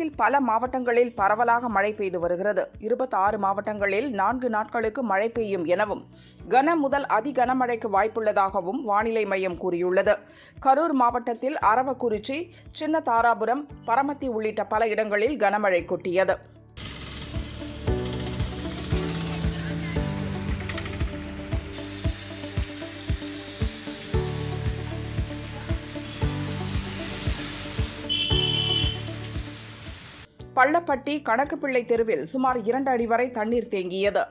தமிழகத்தில் பல மாவட்டங்களில் பரவலாக மழை பெய்து வருகிறது. இருபத்தாறு மாவட்டங்களில் நான்கு நாட்களுக்கு மழை பெய்யும் எனவும் கன முதல் அதி கனமழைக்கு வாய்ப்புள்ளதாகவும் வானிலை மையம் கூறியுள்ளது. கரூர் மாவட்டத்தில் அரவக்குறிச்சி சின்ன தாராபுரம் பரமத்தி உள்ளிட்ட பல இடங்களில் கனமழை கொட்டியது. பள்ளப்பட்டி கணக்குப்பிள்ளை தெருவில் சுமார் இரண்டு அடி வரை தண்ணீர் தேங்கியது.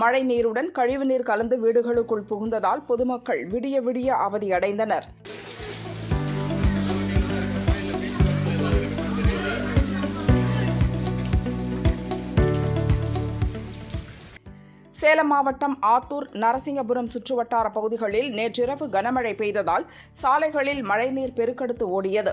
மழை நீருடன் கழிவுநீர் கலந்து வீடுகளுக்குள் புகுந்ததால் பொதுமக்கள் விடிய விடிய அவதியடைந்தனர் சேலம் மாவட்டம் ஆத்தூர் நரசிங்கபுரம் சுற்றுவட்டார பகுதிகளில் நேற்றிரவு கனமழை பெய்ததால் சாலைகளில் மழைநீர் பெருக்கெடுத்து ஓடியது.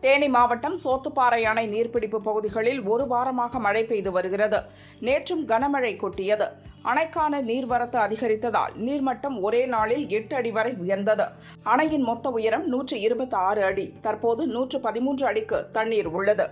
தேனி மாவட்டம் சோத்துப்பாறை அணை நீர்பிடிப்பு பகுதிகளில் ஒரு வாரமாக மழை பெய்து வருகிறது. நேற்றும் கனமழை கொட்டியது. அணைக்கான நீர்வரத்து அதிகரித்ததால் நீர்மட்டம் ஒரே நாளில் எட்டு அடி வரை உயர்ந்தது. அணையின் மொத்த உயரம் நூற்று இருபத்தி ஆறு அடி. தற்போது நூற்று பதிமூன்று அடிக்கு தண்ணீர் உள்ளது.